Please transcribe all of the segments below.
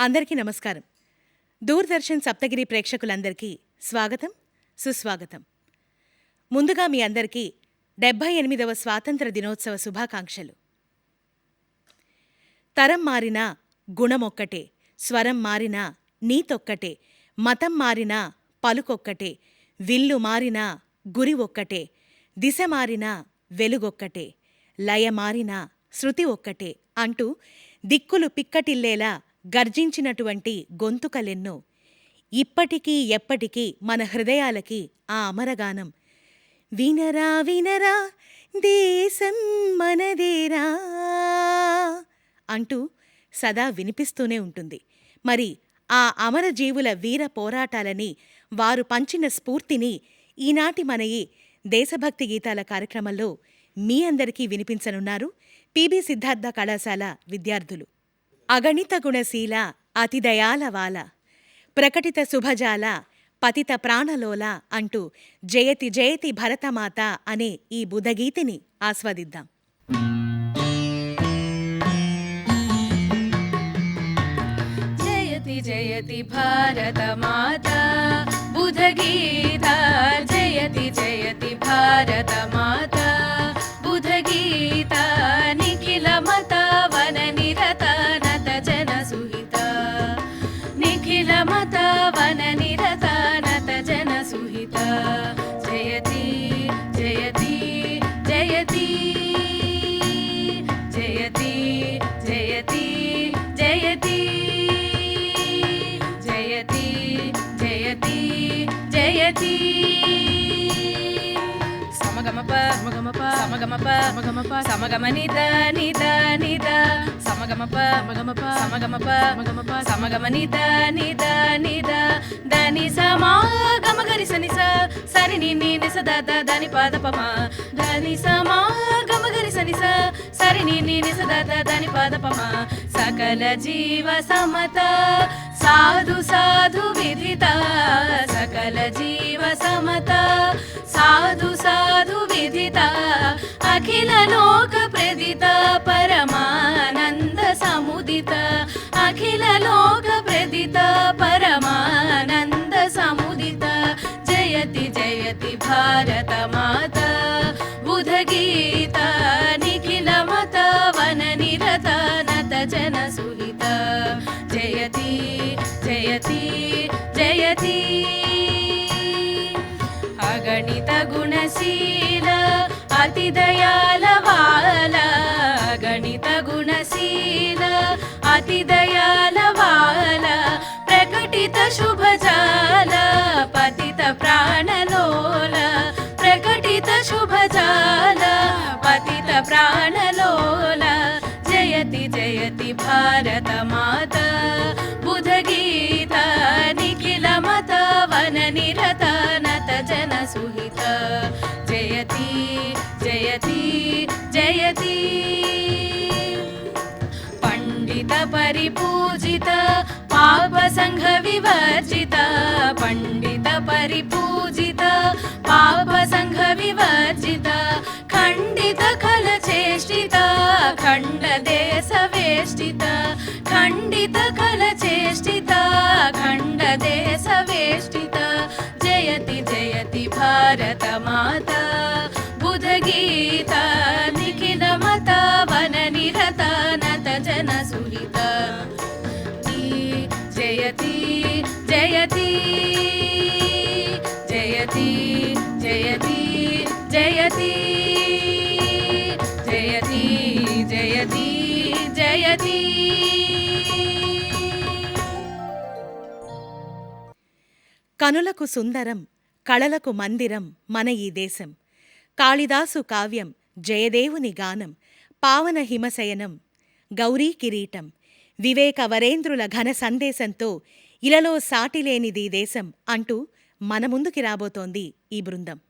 అందరికీ నమస్కారం. దూరదర్శన్ సప్తగిరి ప్రేక్షకులందరికీ స్వాగతం సుస్వాగతం. ముందుగా మీ అందరికీ డెబ్భై ఎనిమిదవ స్వాతంత్ర దినోత్సవ శుభాకాంక్షలు. తరం మారినా గుణమొక్కటే స్వరం మారినా నీతొక్కటే మతం మారినా పలుకొక్కటే విల్లు మారినా గురి ఒక్కటే దిశ మారినా వెలుగొక్కటే లయ మారినా శృతి ఒక్కటే అంటూ దిక్కులు పిక్కటిల్లేలా గర్జించినటువంటి గొంతుకలెన్నో. ఇప్పటికీ ఎప్పటికీ మన హృదయాలకి ఆ అమరగానం. వినరా వినరా దేశం మనదేరా అంటూ సదా వినిపిస్తూనే ఉంటుంది. మరి ఆ అమరజీవుల వీర పోరాటాలని వారు పంచిన స్ఫూర్తిని ఈనాటి మన ఈ దేశభక్తి గీతాల కార్యక్రమంలో మీ అందరికీ వినిపించనున్నారు పిబి సిద్ధార్థ కళాశాల విద్యార్థులు. అగణిత గుణశీల అతిదయాలవాల ప్రకటిత శుభజాల పతిత ప్రాణలోల అంటూ జయతి జయతి భరతమాత అనే ఈ బుధగీతిని ఆస్వాదిద్దాం. జయతి జయతి భారతమాత బుధగీత జయతి జయతి భారతమాత. సమగమప. సమగమనిత నిత నిత. సమగమప. సమగమప. సమగమప. సమగమప. సమగమనిత నిత నిత. దని సమాగమ గరి సని సరి ని నిస దత దని పాదపమ దని సమాగమ గరి సని సరి ని నిస దత దని పాదపమ సకల జీవ సమత साधु साधु विदिता सकल जीव समता। साधु साधु विदिता अखिल लोक प्रदिता परमानन्द समुदिता। अखिल लोक प्रदिता परमानन्द समुदिता। जयति जयति भारत माता। వచన సుహిత. జయతి జయతి జయతి. అగణిత గుణశీల అతి దయాల వాల గణిత గుణశీల అతి దయాల వాల ప్రకటిత శుభజాల పతిత ప్రాణలోల. ప్రకటిత శుభజాల పతిత ప్రాణలోల. मात बुध निखिलमत वन निरतनत जन जयति जयति जयति। पण्डित परिपूजित पापसङ्घविवर्जित पण्डित परिपूजित पापसङ्घविवर्जित ఖండిత కల చేష్టిత ఖండ దేశ వేష్టిత ఖండిత కల చేష్టిత ఖండ దేశ వేష్టిత జయతి జయతి భారత మాతా. కనులకు సుందరం కళలకు మందిరం మన ఈ దేశం. కాళిదాసు కావ్యం జయదేవుని గానం పావన హిమశయనం గౌరీ కిరీటం వివేక వరేంద్రుల ఘన సందేశంతో ఇలలో సాటిలేనిది దేశం అంటూ మన ముందుకి రాబోతోంది ఈ బృందం.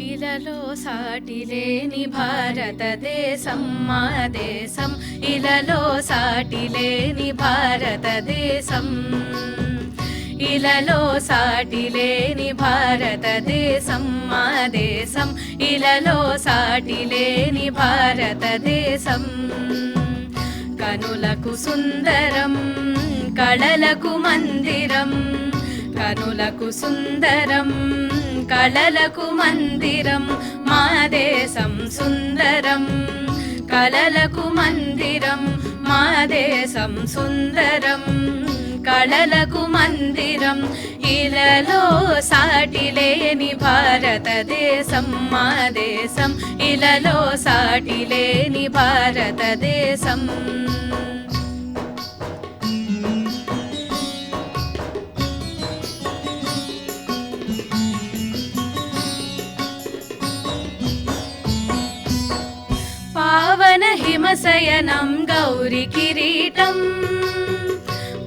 ఇలలో సాటిలేని భారతదేశం మా దేశం. ఇలలో సాటిలేని భారతదేశం. ఇలలో సాటి లేని భారతదేశం మా దేశం. ఇలలో సాటి లేని భారతదేశం. కనులకు సుందరం కళలకు మందిరం. కనులకు సుందరం కళలకు మందిరం మా దేశం సుందరం. కళలకు మందిరం మా దేశం సుందరం. కళలకు మందిరం ఇలలో సాటి లేని భారతదేశం. మా దేశం ఇలలో సాటి లేని భారతదేశం. పావన హిమశయనం గౌరి కిరీటం.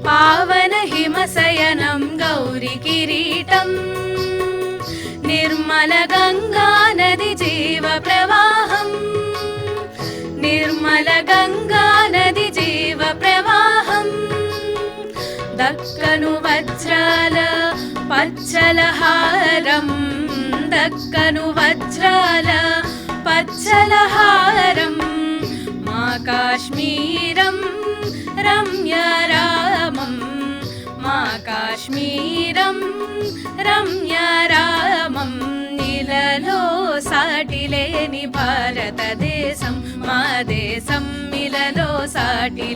పావన హిమశయనం గౌరి కిరీటం. నిర్మల గంగా నది జీవ ప్రవాహం. నిర్మల గంగా నది జీవ ప్రవాహం. దక్కను వజ్రాల పచ్చల హారం. దక్కను వజ్రాల పచ్చల హారం మా కాశ్మీరం రమ్యరామం మా కాశ్మీరం రమ్యరామం ఇలలో సాటి లేని భారతదేశం. మా దేశం ఇలలో సాటి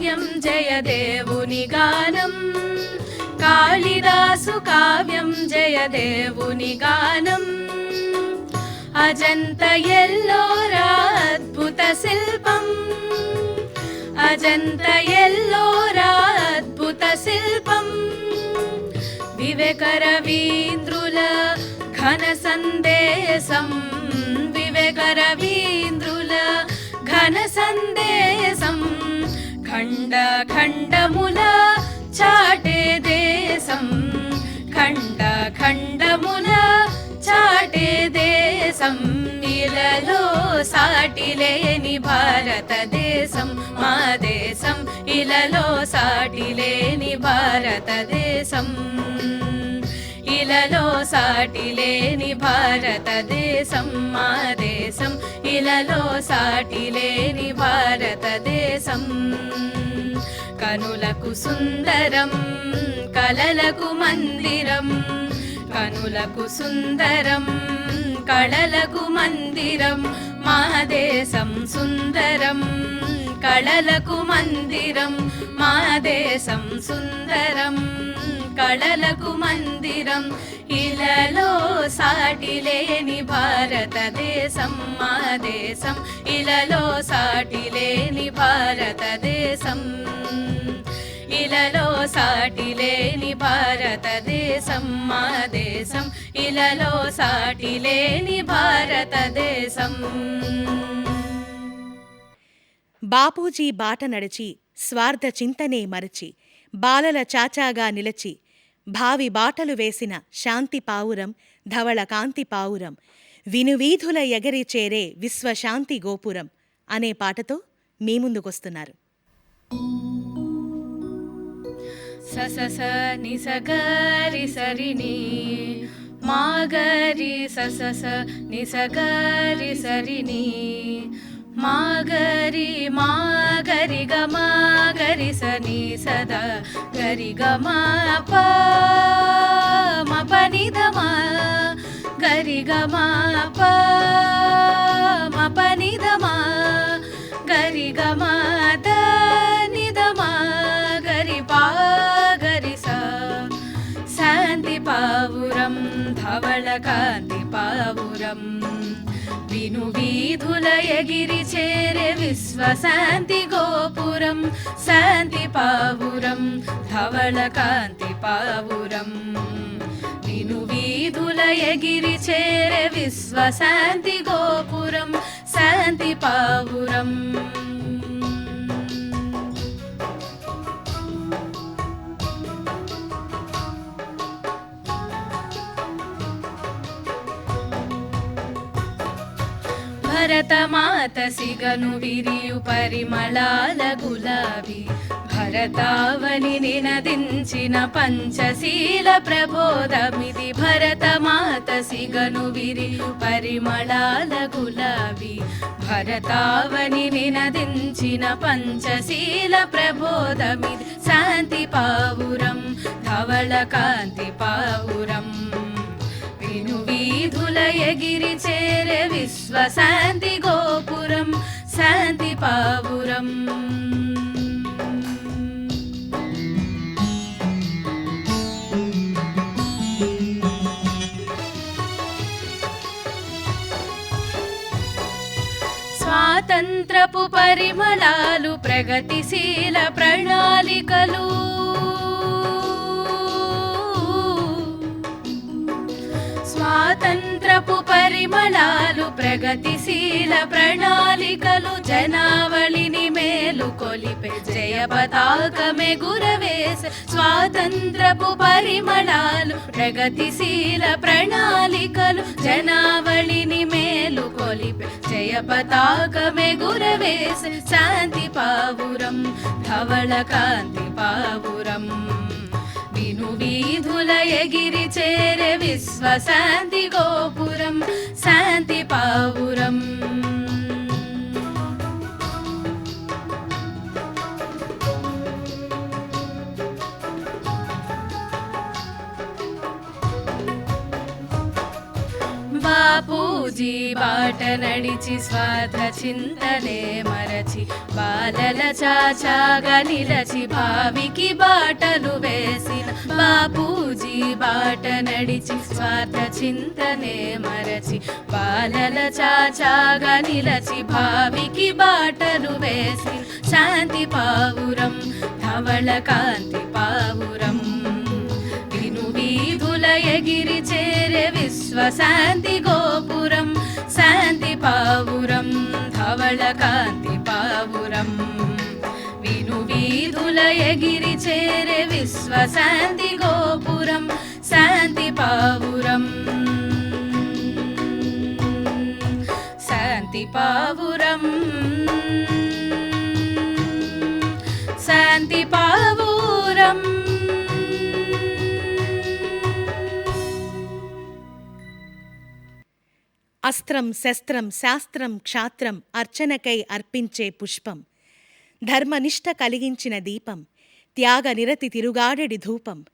కావ్యం జయ దేవుని గానం. కాళిదాసు కావ్యం జయ దేవుని గానం. అజంత ఎల్లోరా అద్భుత శిల్పం. అజంత ఎల్లోరా అద్భుత శిల్పం. వివేక రవీంద్రుల ఘన సందేశం. వివేక రవీంద్రుల ఘన సందేశం. ఖండ ఖండముల చాటే దేశం. ఖండ ఖండముల చాటే దేశం. ఇలలో సాటి లేని భారతదేశం. మా దేశం ఇలలో సాటి లేని భారతదేశం. ఇలలో సాటి లేని భారతదేశం మా దేశం. ఇలలో సాటి లేని భారతదేశం. కనులకు సుందరం కలలకు మందిరం. కనులకు సుందరం కళలకు మందిరం. మా దేశం సుందరం కళలకు మందిరం. మా దేశం సుందరం. కళలకు మందిరం. ఇలలో సాటి లేని భారతదేశం మా దేశం. ఇలలో సాటి లేని భారతదేశం. ఇలలో సాటి లేని భారతదేశం మా దేశం. ఇలలో సాటి లేని భారతదేశం. బాపూజీ బాట నడిచి స్వార్థ చింతనే మరచి బాలల చాచాగా నిలచి భావి బాటలు వేసిన శాంతి పావురం ధవళ కాంతి పావురం వినువీధుల ఎగరి చేరే విశ్వశాంతి గోపురం అనే పాటతో మీ ముందుకొస్తున్నారు. స స స ని స సరిని మా గరి ని సరిని మా గరి మా గరి గ మా గరి స ని సదా గరి గ మా ప మ ప ని ద మా గరి గ మా ప మ ప ని ద విను వీధులయగిరి చేరే విశ్వశాంతి గోపురం శాంతి పావురం ధవళ కాంతి పావురం. విను వీధులయగిరి చేరే విశ్వశాంతి గోపురం శాంతి పావురం. భరతమాత సిగను విరియు పరిమళాల గులాబీ. భరతావని నినదించిన పంచశీల ప్రబోధమిది భరతమాత సిగను విరియు పరిమళాల గులాబీ. భరతావని నినదించిన పంచశీల ప్రబోధమిది శాంతి పావురం ధవళ కాంతి పావురం. విను చేరే విశ్వశాంతి గోపురం శాంతి పావురం. స్వాతంత్రపు పరిమళాలు ప్రగతిశీల ప్రణాళికలు. స్వాతంత్రపు పరిమళాలు ప్రగతిశీల ప్రణాళికలు జనావళిని మేలు కొలిపే జయ పతాకమే గురవేశ స్వాతంత్రపు పరిమళాలు ప్రగతిశీల ప్రణాళికలు జనావళిని మేలు కొలిపే జయ పతాకమే గురవేశ శాంతి పావురం ధవళ కాంతి పావురం. వీధుల ఎగిరి చేరే విశ్వశాంతి గోపురం శాంతి పావురం. బాపూజీ బాట నడిచి స్వార్థ చింతనే మరచి బాలల చాచాగా నిలచి భావికి బాటలు వేసిన బాపూజీ బాట నడిచి స్వార్థ చింతనే మరచి బాలల చాచాగా నిలచి భావికి బాటలు వేసి శాంతి పావురం ధవళ కాంతి పావురం. ఉదయగిరి చేరే విశ్వశాంతి గోపురం శాంతి పావురం ధవళ కాంతి పావురం. విను వీధుల ఎగిరి చేరే విశ్వశాంతి గోపురం శాంతి పావురం. శాంతి పావురం. శాంతి పావురం. అస్త్రం శస్త్రం శాస్త్రం క్షాత్రం అర్చనకై అర్పించే పుష్పం. ధర్మనిష్ట కలిగించిన దీపం. త్యాగ నిరతి తిరుగాడెడి ధూపం.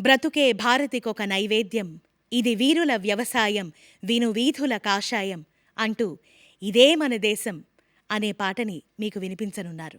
బ్రతుకే భారతికొక నైవేద్యం. ఇది వీరుల వ్యవసాయం విను వీధుల కాషాయం అంటూ ఇదే మన దేశం అనే పాటని మీకు వినిపించనున్నారు.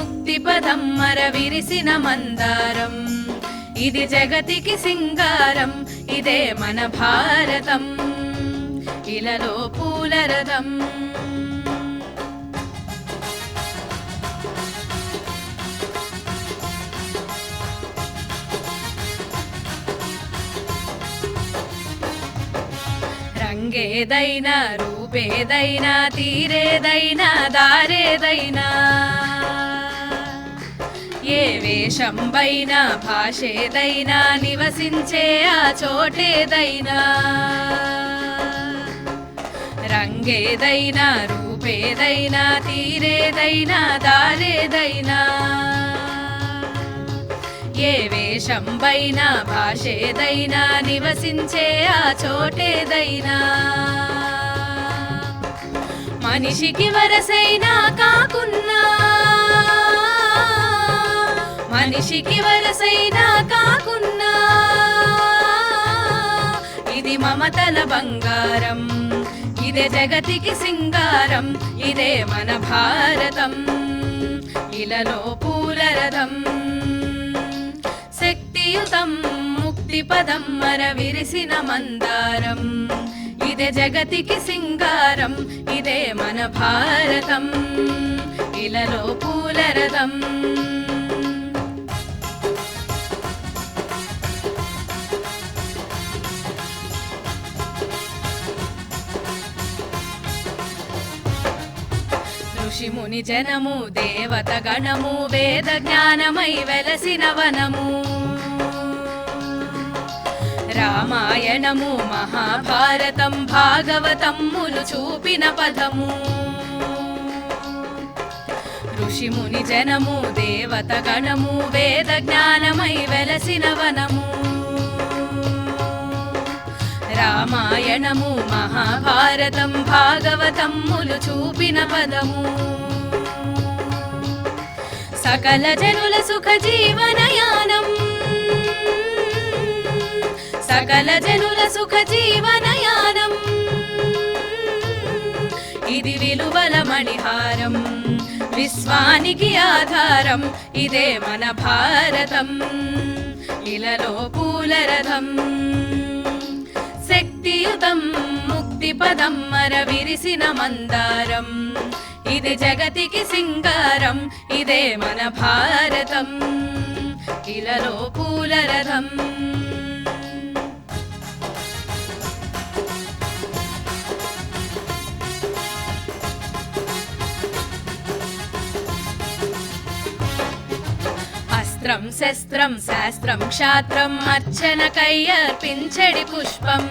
శక్తియుతం ముక్తిపదం మర విరిసిన మందారం. ఇది జగతికి సింగారం ఇదే మన భారతం. ఇలలో పూలరథం రంగేదైనా రూపేదైనా తీరేదైనా దారేదైనా. ఏ వేషంబైనా భాషేదైనా నివసించే ఆ చోటేదైనా. రంగేదైనా రూపేదైనా తీరేదైనా దారేదైనా. ఏ వేషంబైనా భాషేదైనా నివసించే ఆ చోటేదైనా. మనిషికి వరసైనా కాకున్నా మనిషికి వరసైనా కాకున్నా. ఇది మమతల బంగారం ఇదే జగతికి సింగారం ఇదే మన భారతం. ఇలలో పూలరథం శక్తియుతం ముక్తిపదం మర విరిసిన మందారం. ఇదే జగతికి సింగారం ఇదే మన భారతం. ఇలలో పూలరథం జనము దేవత గణము వేద జ్ఞానమై వెలసిన వనము. రామాయణము మహాభారతం భాగవతమ్ములు చూపిన పదము. ఋషిముని జనము దేవత గణము వేద జ్ఞానమై వెలసిన వనము. రామాయణము మహాభారతం భాగవతమ్ములు చూపిన పదము. సకల జనుల సుఖ జీవనయానం. సకల జనుల సుఖ జీవనయానం. ఇది విలువల మణిహారం విశ్వానికి ఆధారం ఇదే మన భారతం. ఇలలో పూలరథం శక్తియుతం ముక్తి పదం మర విరిసిన మందారం. ఇది జగతికి సింగారం ఇదే మన భారతం. ఇలలో పూలరథం అస్త్రం శస్త్రం శాస్త్రం క్షాత్రం అర్చన అర్పించడి పుష్పం.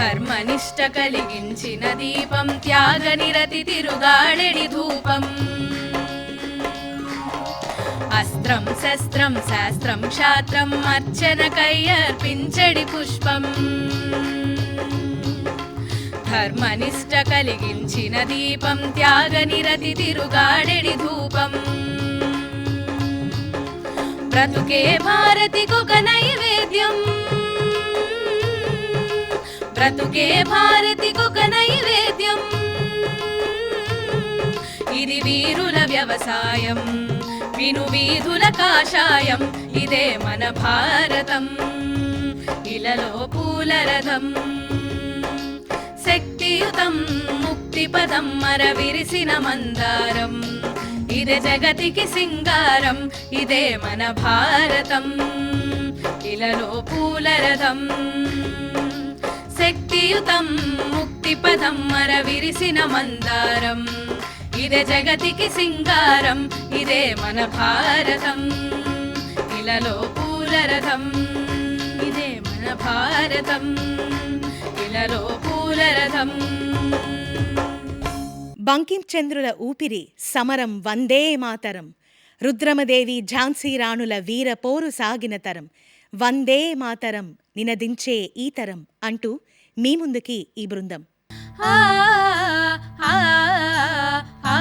ధర్మనిష్ట కలిగించిన దీపం త్యాగ నిరతి తిరుగాడెడి ధూపం. అస్త్రం శస్త్రం శాస్త్రం క్షాత్రం అర్చనకై అర్పించడి పుష్పం. ధర్మనిష్ట కలిగించిన దీపం త్యాగ నిరతి తిరుగాడెడి ధూపం. బ్రతుకే భారతికొక నైవేద్యం. బ్రతుకే భారతికొక నైవేద్యం. ఇది వీరుల వ్యవసాయం విను వీధుల కాషాయం ఇదే మన భారతం. ఇలలో పూలరథం శక్తియుతం ముక్తిపదం మర విరిసిన మందారం. ఇదే జగతికి సింగారం ఇదే మన భారతం. ఇలలో పూలరథం శక్తియుతం ముక్తి పదం మర విరిసిన మందారం. ఇదే జగతికి సింగారం ఇదే మన భారతం. ఇలలో పూలరథం ఇదే మన భారతం. ఇలలో పూలరథం బంకించంద్రుల ఊపిరి సమరం వందే మాతరం. రుద్రమదేవి ఝాన్సీ రాణుల వీర పోరు సాగిన తరం. వందే మాతరం నినదించే ఈ తరం అంటూ మీ ముందుకి ఈ బృందం. ఆ ఆ ఆ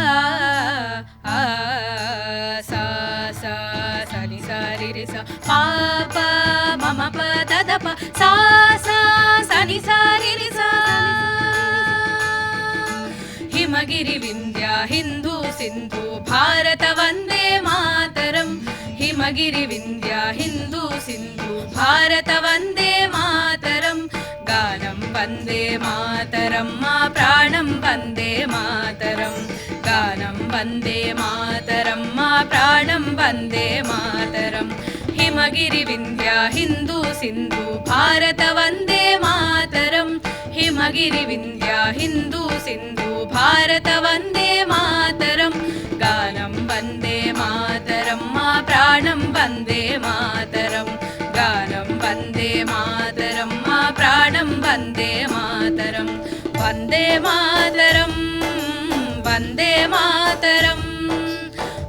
ఆ సారి రి సా మమ సారి రి సా. హిమగిరి వింధ్య హిందూ సింధు భారత వందే మాతరం. హిమగిరి వింధ్య హిందూ సింధు భారత వందే మాతరం గానం వందే మాతరం మా ప్రాణం వందే మాతరం గానం వందే మాతరం మా ప్రాణం వందే మాతరం హిమగిరి వింధ్యా హిందూ సింధు భారత వందే మాతరం హిమగిరి వింధ్యా హిందూ సింధు భారత వందే మాతరం గానం వందే మాతరం మా ప్రాణం వందే మాతరం వందే మాతరం మా ప్రాణం వందే మాతరం వందే మాతరం వందే మాతరం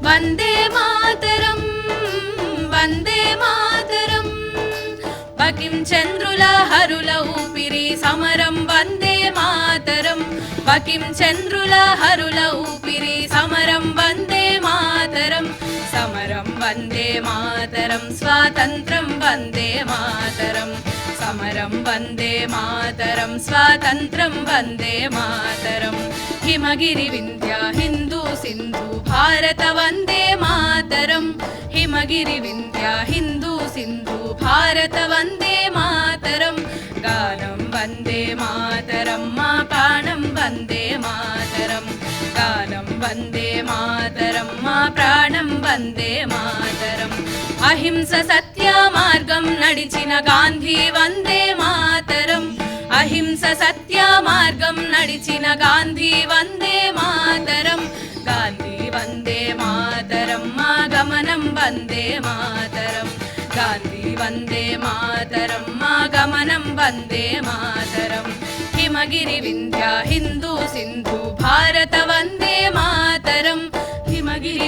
వందే మాతరం వందే మాతరం బకిం చంద్రుల హరుల ఊపిరి సమరం వందే మాతరం బకిం చంద్రుల హరుల ఊపిరి సమరం వందే మాతరం సమరం వందే మాతరం స్వాతంత్రం వందే మాతరం సమరం వందే మాతరం స్వాతంత్రం వందే మాతరం హిమగిరి వింధ్య హిందూ సింధు భారత వందే మాతరం హిమగిరి వింధ్య హిందూ సింధు భారత వందే మాతరం గానం వందే మాతరం మా ప్రాణం వందే మాతరం గానం వందే మాతరం మా ప్రాణం వందే మాతరం. అహింస సత్య మార్గం నడిచిన గాంధీ వందే మాతరం. అహింస సత్య మార్గం నడిచిన గాంధీ వందే మాతరం. గాంధీ వందే మాతరం మా గమనం వందే మాతరం. గాంధీ వందే మాతరం మా గమనం వందే మాతరం. హిమగిరి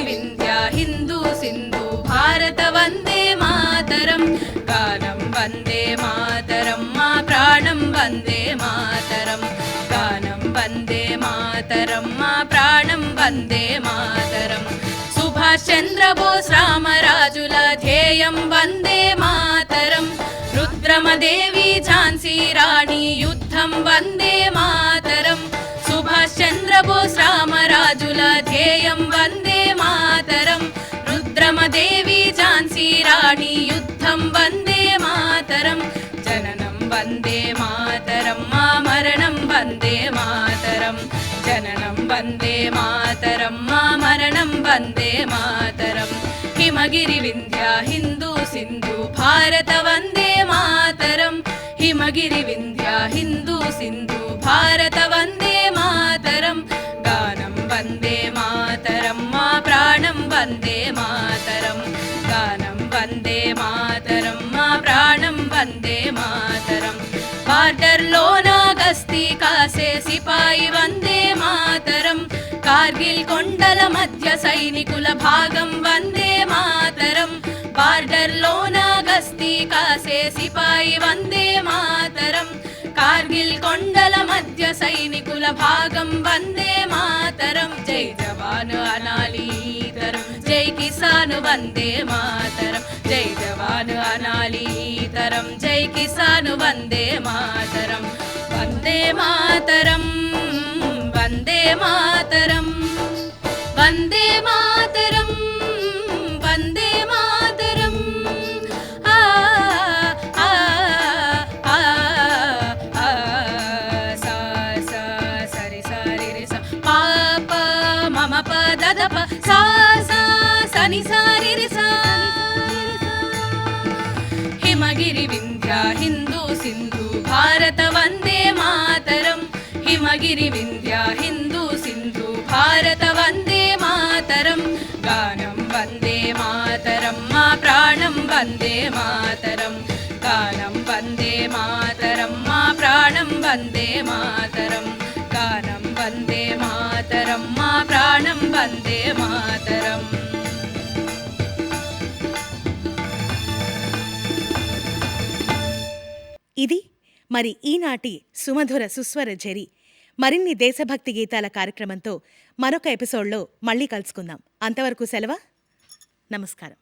వింధ్య హిందూ సింధు భారత వందే మాతరం. గానం వందే మాతరం మా ప్రాణం వందే మాతరం. గానం వందే మాతరం మా ప్రాణం వందే మాతరం. సుభాష్ చంద్రబోస్ రామరాజుల ధ్యేయం వందే మాతరం. రుద్రమదేవి ఝాన్సీ రాణి యుద్ధం వందే మాతరం సుభాష్ చంద్రబోస్ రామరాజుల ధ్యేయం వందే మాతరం రుద్రమదేవి ఝాన్సీ రాణి యుద్ధం వందే మాతరం జననం వందే మాతరం మా మరణం వందే మాతరం జననం వందే మాతరం మా మరణం వందే మాతరం హిమగిరి వింధ్యా హిందూ సింధు భారత వందే హిమగిరి వింధ్య హిందూ సింధు భారత వందే మాతరం. గానం వందే మాతరం మా ప్రాణం వందే మాతరం. గానం వందే మాతరం మా ప్రాణం వందే మాతరం. బార్డర్లోన గస్తీ కాసే సిపాయి వందే మాతరం. కార్గిల్ కొండల మధ్య సైనికుల భాగం వందే మాతరం. బార్డర్లోన గస్తీ కాసే సిపాయి వందే మాతరం కార్గిల్ కొండల మధ్య సైనికుల భాగం వందే మాతరం. జై జవాను అనాలి తరం. జై కిసాను వందే మాతరం. జై జవాను అనాలి తరం. జై కిసాను వందే మాతరం. వందే మాతరం. వందే మాతరం. వందే మాతరం. సని సారి హిమగిరి వింధ్య హిందూ సింధు భారత వందే మాతరం. హిమగిరి వింధ్య హిందూ సింధు భారత వందే మాతరం. గానం వందే మాతరం. మా ప్రాణం వందే మాతరం గానం వందే మాతరం మా ప్రాణం వందే మాతరం గానం వందే మాతరం మా ప్రాణం వందే మాతరం. మరి ఈనాటి సుమధుర సుస్వర జరి మరిన్ని దేశభక్తి గీతాల కార్యక్రమంతో మరొక ఎపిసోడ్లో మళ్ళీ కలుసుకుందాం. అంతవరకు సెలవా? నమస్కారం.